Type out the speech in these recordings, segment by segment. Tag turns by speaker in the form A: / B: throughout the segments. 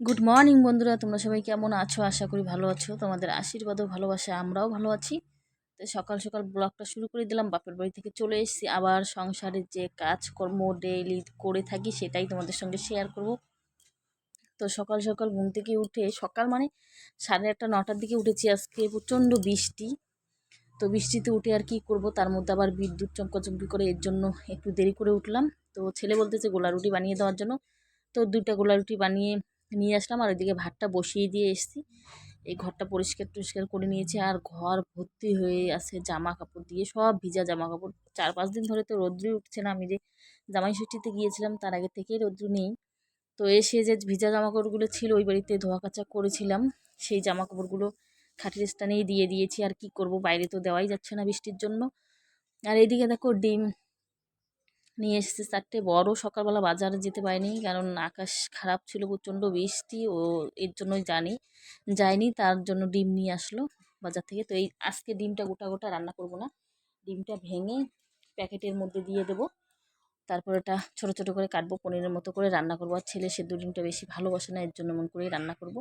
A: Good morning বন্ধুরা। তোমরা সবাই কেমন আছো? আশা করি ভালো আছো। তোমাদের আশীর্বাদও ভালোবাসা, আমরাও ভালো আছি। তো সকাল সকাল ব্লগটা শুরু করে দিলাম। বাপের বাড়ি থেকে চলে এসেছি। আবার সংসারের যে কাজকর্ম ডেইলি করে থাকি, সেটাই তোমাদের সঙ্গে শেয়ার করব। তো সকাল সকাল ঘুম থেকে উঠে, সকাল মানে সাড়ে আটটা, নটার দিকে উঠেছি। আজকে প্রচণ্ড বৃষ্টি। তো বৃষ্টিতে উঠে আর কি করব? তার মধ্যে আবার বিদ্যুৎ চমকাচমকি করে এর জন্য একটু দেরি করে উঠলাম। তো ছেলে বলতেছে গোলা রুটি বানিয়ে দেওয়ার জন্য। তো দুইটা গোলা রুটি বানিয়ে নিয়ে আসলাম আর ওইদিকে ভাতটা বসিয়ে দিয়ে এসেছি। এই ঘরটা পরিষ্কার টরিষ্কার করে নিয়েছি আর ঘর ভর্তি হয়ে আছে জামা কাপড় দিয়ে, সব ভিজা জামা কাপড় চার পাঁচ দিন ধরে তো রৌদ্রই উঠছে না, আমি যে জামাই ষষ্ঠীতে গিয়েছিলাম তার আগে থেকেই রৌদ্র নেই। তো এসে যে ভিজা জামা কাপড়গুলো ছিল ওই বাড়িতে ধোয়া কাচা করেছিলাম, সেই জামা কাপড়গুলো খাটির স্থানেই দিয়ে দিয়েছি। আর কি করব, বাইরে তো দেওয়াই যাচ্ছে না বৃষ্টির জন্য। আর এইদিকে দেখো ডিম নিয়ে এসেছে চারটে। বড় সকালবেলা বাজারে যেতে পারিনি কারণ আকাশ খারাপ ছিল, প্রচণ্ড বৃষ্টি ও এর জন্যই জানি যায়নি, তার জন্য ডিম নিয়ে আসলো বাজার থেকে। তো এই আজকে ডিমটা গোটা গোটা রান্না করব না। ডিমটা ভেঙে প্যাকেটের মধ্যে দিয়ে দেবো। তারপর এটা ছোটো ছোটো করে কাটবো, পনিরের মতো করে রান্না করব। আর ছেলে সেদ্ধ ডিমটা বেশি ভালোবাসে না, এর জন্য মন করেই রান্না করব।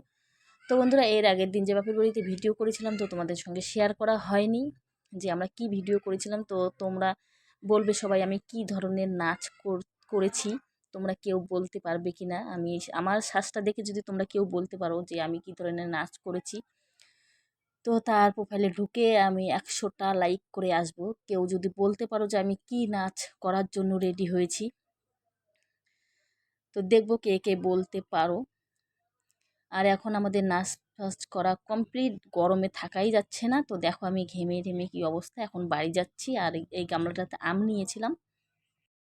A: তো বন্ধুরা, এর আগের দিন যে বাপের বাড়িতে ভিডিও করেছিলাম, তো তোমাদের সঙ্গে শেয়ার করা হয়নি যে আমরা কি ভিডিও করেছিলাম। তো তোমরা বলবে সবাই, আমি কি ধরনের নাচ করেছি? তোমরা কেউ বলতে পারবে কি না আমি আমার শ্বাসটা দেখে যদি তোমরা কেউ বলতে পারো যে, আমি কি ধরনের নাচ করেছি? তো তার প্রোফাইলে ঢুকে আমি একশোটা লাইক করে আসব। কেউ যদি বলতে পারো যে, আমি কি নাচ করার জন্য রেডি হয়েছি? তো দেখব কে কে বলতে পারো। আর এখন আমাদের নাচ ফাস্ট করা কমপ্লিট গরমে থাকাই যাচ্ছে না। তো দেখো আমি ঘেমে ঘেমে কী অবস্থা? এখন বাড়ি যাচ্ছি আর এই গামলাটাতে আম নিয়েছিলাম।